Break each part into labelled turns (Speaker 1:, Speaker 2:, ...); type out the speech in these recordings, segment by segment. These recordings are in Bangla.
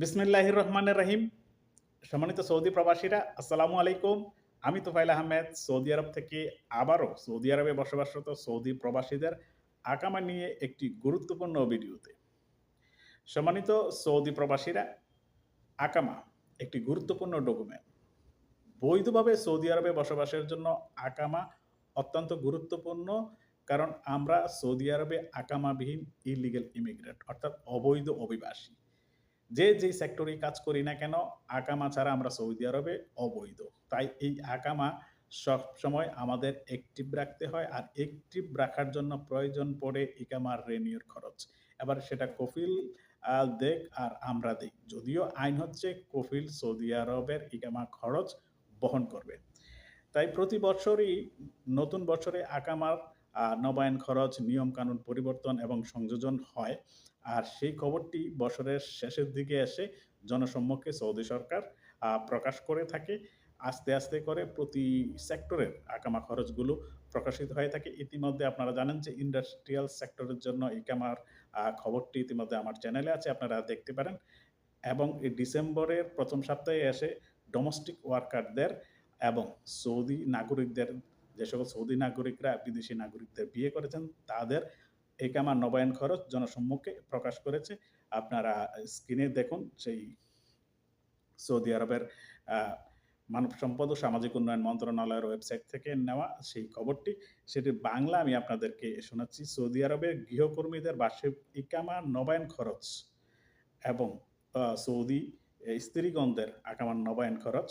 Speaker 1: বিসমিল্লাহির রহমানের রহিম সম্মানিত সৌদি প্রবাসীরা, আসসালামু আলাইকুম। আমি তোফাইল আহমেদ, সৌদি আরব থেকে আবারও সৌদি আরবে বসবাসরত সৌদি প্রবাসীদের আকামা নিয়ে একটি গুরুত্বপূর্ণ ভিডিওতে। সম্মানিত সৌদি প্রবাসীরা আকামা একটি গুরুত্বপূর্ণ ডকুমেন্ট। বৈধভাবে সৌদি আরবে বসবাসের জন্য আকামা অত্যন্ত গুরুত্বপূর্ণ, কারণ আমরা সৌদি আরবে আকামাবিহীন ইলিগেল ইমিগ্রেন্ট অর্থাৎ অবৈধ অভিবাসী। যে যেই সেক্টরে কাজ করি না কেন, আকামা ছাড়া আমরা সৌদি আরবে অবৈধ। তাই এই আকামা সব সময় আমাদের অ্যাক্টিভ রাখতে হয় আর অ্যাক্টিভ রাখার জন্য প্রয়োজন পড়ে ইকামার রেনিউর খরচ। এবার সেটা কফিল দেখ আর আমরা দেখ। যদিও আইন হচ্ছে কফিল সৌদি আরবের ইকামা খরচ বহন করবে। তাই প্রতি বছরই নতুন বছরে আকামার নবায়ন খরচ নিয়ম কানুন পরিবর্তন এবং সংযোজন হয়। আর সেই খবরটি বছরের শেষের দিকে এসে জনসম্মুখে সৌদি সরকার প্রকাশ করে থাকে। আস্তে আস্তে করে প্রতি সেক্টরের আকামা খরচগুলো প্রকাশিত হয়ে থাকে। ইতিমধ্যে আপনারা জানেন যে ইন্ডাস্ট্রিয়াল সেক্টরের জন্য ইকামার খবরটি ইতিমধ্যে আমার চ্যানেলে আছে, আপনারা দেখতে পারেন। এবং এই ডিসেম্বরের প্রথম সপ্তাহে এসে ডোমেস্টিক ওয়ার্কারদের এবং সৌদি নাগরিকদের যে সকল সৌদি নাগরিকরা, বিদেশি নাগরিকদের বিয়ে করেছেন, তাদের একামা নবায়ন খরচ জনসম্মুখে প্রকাশ করেছে। আপনারা স্ক্রিনে দেখুন, সেই সৌদি আরবের মানব সম্পদ ও সামাজিক উন্নয়ন মন্ত্রণালয়ের ওয়েবসাইট থেকে নেওয়া সেই খবরটি। সেটি বাংলা আমি আপনাদেরকে শোনাচ্ছি। সৌদি আরবের গৃহকর্মীদের বার্ষিক ইকামা নবায়ন খরচ এবং সৌদি স্ত্রীগণদের আকামার নবায়ন খরচ।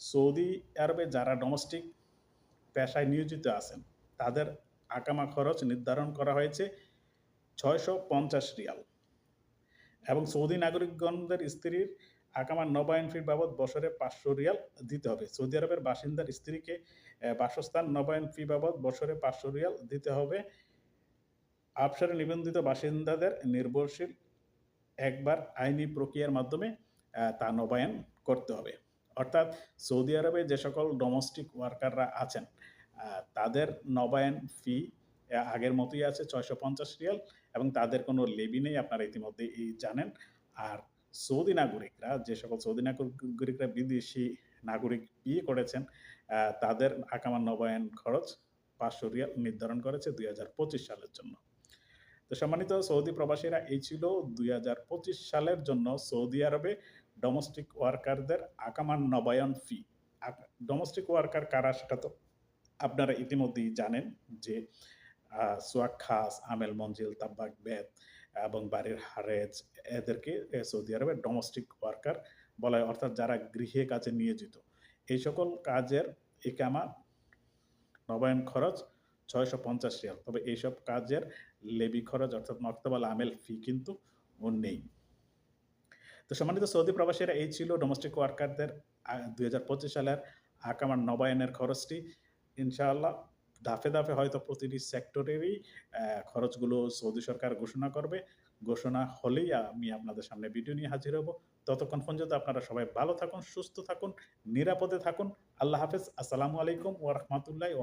Speaker 1: সৌদি আরবে যারা ডোমেস্টিক পেশায় নিয়োজিত আছেন। তাদের আকামা খরচ নির্ধারণ করা হয়েছে ছয়শো পঞ্চাশ রিয়াল। এবং সৌদি নাগরিকগণদের স্ত্রীর আকামার নবায়ন ফির বাবদ বছরে পাঁচশো রিয়াল দিতে হবে। সৌদি আরবের বাসিন্দার স্ত্রীকে বাসস্থান নবায়ন ফি বাবদ বছরে পাঁচশো রিয়াল দিতে হবে। আবসারে নিবন্ধিত বাসিন্দাদের নির্ভরশীল একবার আইনি প্রক্রিয়ার মাধ্যমে তা নবায়ন করতে হবে। অর্থাৎ সৌদি আরবে যে সকল ডোমেস্টিক ওয়ার্কাররা আছেন তাদের নবায়ন ফি আগের মতোই আছে ছয়শো পঞ্চাশ রিয়াল এবং তাদের কোনো লেবি নেই, আপনারা ইতিমধ্যে জানেন। আর সৌদি নাগরিকরা, যে সকল সৌদি নাগরিকরা বিদেশি নাগরিক বিয়ে করেছেন তাদের আকামার নবায়ন খরচ পাঁচশো রিয়াল নির্ধারণ করেছে দুই হাজার পঁচিশ সালের জন্য। তো সম্মানিত সৌদি প্রবাসীরা, এই ছিল দুই হাজার পঁচিশ সালের জন্য সৌদি আরবে ডোমেস্টিক ওয়ার্কারদের আকামান নবায়ন ফি ডোমেস্টিক ওয়ার্কার কারা সেটা তো আপনারা ইতিমধ্যেই জানেন যে সোয়াক খাস, আমেল মঞ্জিল, তাব্বাক বেদ এবং বাড়ির হারেজ এদেরকে সৌদি আরবে ডোমেস্টিক ওয়ার্কার বলা হয় অর্থাৎ যারা গৃহে কাজে নিয়োজিত। এই সকল কাজের একামা নবায়ন খরচ ছয়শো পঞ্চাশ রিয়াল। তবে এইসব কাজের লেবি খরচ, অর্থাৎ মক্তবাল আমেল ফি কিন্তু নেই। তো সম্মানিত সৌদি প্রবাসীরা, এই ছিল ডোমেস্টিক ওয়ার্কারদের দুই হাজার পঁচিশ সালের আকামার নবায়নের খরচটি। ইনশাআল্লাহ, ধাপে ধাপে হয়তো প্রতিটি সেক্টরেরই খরচগুলো সৌদি সরকার ঘোষণা করবে। ঘোষণা হলেই আমি আপনাদের সামনে ভিডিও নিয়ে হাজির হব। ততক্ষণ পর্যন্ত আপনারা সবাই ভালো থাকুন, সুস্থ থাকুন, নিরাপদে থাকুন। আল্লাহ হাফেজ। আসসালামু আলাইকুম ওয়া রাহমাতুল্লাহি